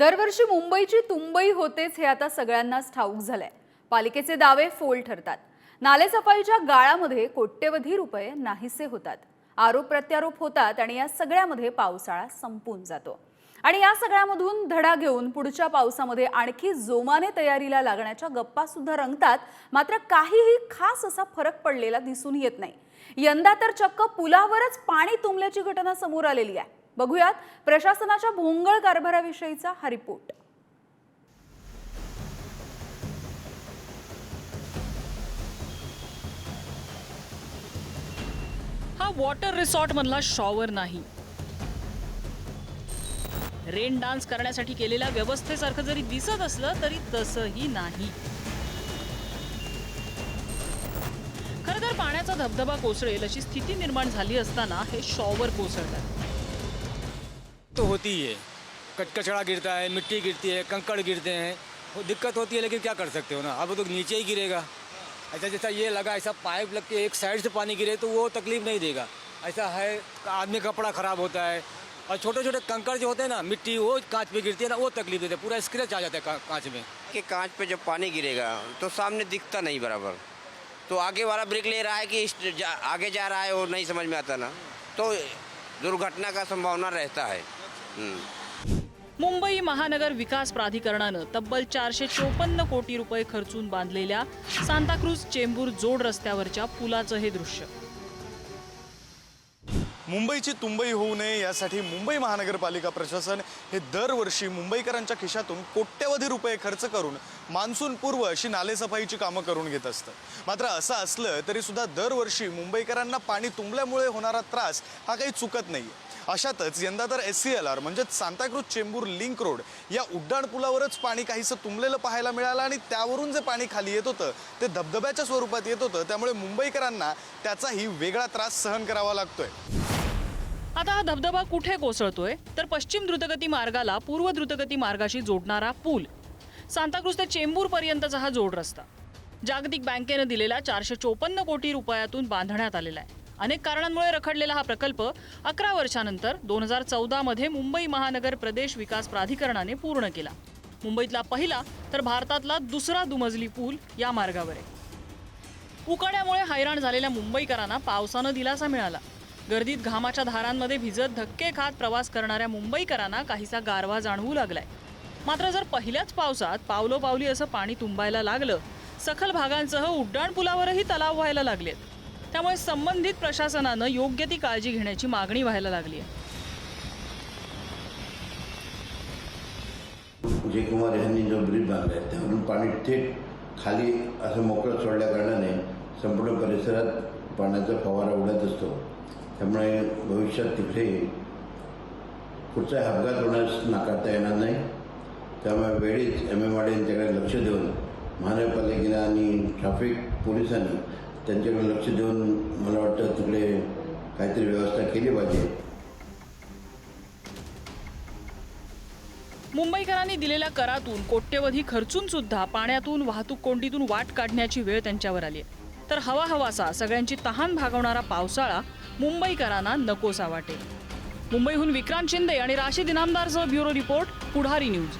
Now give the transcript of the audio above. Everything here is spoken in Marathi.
दरवर्षी मुंबईची तुंबई होतेच हे आता सगळ्यांनाच ठाऊक झालंय. पालिकेचे दावे फोल ठरतात. नालेसफाईच्या गाळामध्ये कोट्यवधी रुपये नाहीसे होतात. आरोप प्रत्यारोप होतात आणि या सगळ्यामध्ये पावसाळा संपून जातो. आणि या सगळ्यामधून धडा घेऊन पुढच्या पावसामध्ये आणखी जोमाने तयारीला लागण्याच्या गप्पा सुद्धा रंगतात. मात्र काहीही खास असा फरक पडलेला दिसून येत नाही. यंदा तर चक्क पुलावरच पाणी तुंबल्याची घटना समोर आलेली आहे. बघूयात प्रशासनाच्या भोंगळ कारभाराविषयीचा हा रिपोर्ट. हा वॉटर रिसॉर्ट मधला शॉवर नाही. रेन डान्स करण्यासाठी केलेल्या व्यवस्थेसारखं जरी दिसत असलं तरी तसंही नाही. खरं तर पाण्याचा धबधबा कोसळेल अशी स्थिती निर्माण झाली असताना हे शॉवर कोसळतात. तो होती ही है। कच कचड़ा गिरता है मिट्टी गिरती है कंकड़ गिरते हैं। वो दिक्कत होती है लेकिन क्या कर सकते हो ना? अब तो नीचे ही गिरेगा। ऐसा जैसा ये लगा ऐसा पाइप लग के एक साइड से पानी गिरे तो वो तकलीफ़ नहीं देगा। ऐसा है आदमी कपड़ा खराब होता है। और छोटे छोटे कंकड़ जो होते हैं ना मिट्टी वो कांच पे गिरती है ना वो तकलीफ़ देते पूरा स्क्रैच आ जाता है कांच में। कि कांच पे जब पानी गिरेगा तो सामने दिखता नहीं बराबर। तो आगे वाला ब्रेक ले रहा है कि जा, आगे जा रहा है वो नहीं समझ में आता ना। तो दुर्घटना का संभावना रहता है। मुंबई महानगर विकास प्राधिकरणानं तब्बल चारशे चोपन्न कोटी रुपये खर्चून बांधलेल्या सांताक्रूज चेंबूर जोड रस्त्यावरच्या पुलाचं हे दृश्य. मुंबईची तुंबई होऊ नये यासाठी मुंबई महानगरपालिका प्रशासन हे दरवर्षी मुंबईकरांच्या खिशातून कोट्यवधी रुपये खर्च करून मान्सून पूर्व अशी नालेसफाईची कामं करून घेत असतं. मात्र असं असलं तरीसुद्धा दरवर्षी मुंबईकरांना पाणी तुंबल्यामुळे होणारा त्रास हा काही चुकत नाही अशातच यंदा तर एस सी एल आर म्हणजेच सांताक्रूज चेंबूर लिंक रोड या उड्डाण पुलावरच पाणी काहीसं तुंबलेलं पाहायला मिळालं आणि त्यावरून जे पाणी खाली येत होतं ते धबधब्याच्या स्वरूपात येत होतं. त्यामुळे मुंबईकरांना त्याचाही वेगळा त्रास सहन करावा लागतोय. आता हा धबधबा कुठे कोसळतोय? तर पश्चिम द्रुतगती मार्गाला पूर्व द्रुतगती मार्गाशी जोडणारा पूल. सांताक्रूज ते चेंबूर पर्यंतचा हा जोड रस्ता. जागतिक बँकेनं दिलेला चारशे चोपन्न कोटी रुपयातून बांधण्यात आलेला आहे. अनेक कारणांमुळे रखडलेला हा प्रकल्प अकरा वर्षानंतर दोन हजार चौदामध्ये मुंबई महानगर प्रदेश विकास प्राधिकरणाने पूर्ण केला. मुंबईतला पहिला तर भारतातला दुसरा दुमजली पूल या मार्गावर आहे. उकाड्यामुळे हैराण झालेल्या मुंबईकरांना पावसानं दिलासा मिळाला. गर्दीत घामाच्या धारांमध्ये भिजत धक्के खात प्रवास करणाऱ्या मुंबईकरांना काहीसा गारवा जाणवू लागलाय. मात्र जर पहिल्याच पावसात पावलोपावली असं पाणी तुंबायला लागलं सखल भागांसह उड्डाणपुलावरही तलाव व्हायला लागलेत. त्यामुळे संबंधित प्रशासनानं योग्य ती काळजी घेण्याची मागणी व्हायला लागली आहे. जयकुमार यांनी जो ब्रिज बांधला आहे त्यावरून पाणी थेट खाली असं मोकळं सोडल्या कारणाने संपूर्ण परिसरात पाण्याचा फवारा उडत असतो. त्यामुळे भविष्यात तिकडे पुढचा अपघात होण्यास नाकारता येणार नाही. त्यामुळे वेळीच एम एम आर यांच्याकडे लक्ष देऊन महानगरपालिकेनं आणि ट्रॅफिक पोलिसांनी त्यांच्याकडे लक्ष देऊन मला वाटतं तिकडे काहीतरी व्यवस्था केली पाहिजे. मुंबईकरांनी दिलेल्या करातून कोट्यवधी खर्चून सुद्धा पाण्यातून वाहतूक कोंडीतून वाट काढण्याची वेळ त्यांच्यावर आली आहे. तर हवा हवासा सगळ्यांची तहान भागवणारा पावसाळा मुंबईकरांना नकोसा वाटे. मुंबईहून विक्रांत शिंदे आणि राशी इनामदारसह ब्युरो रिपोर्ट पुढारी न्यूज.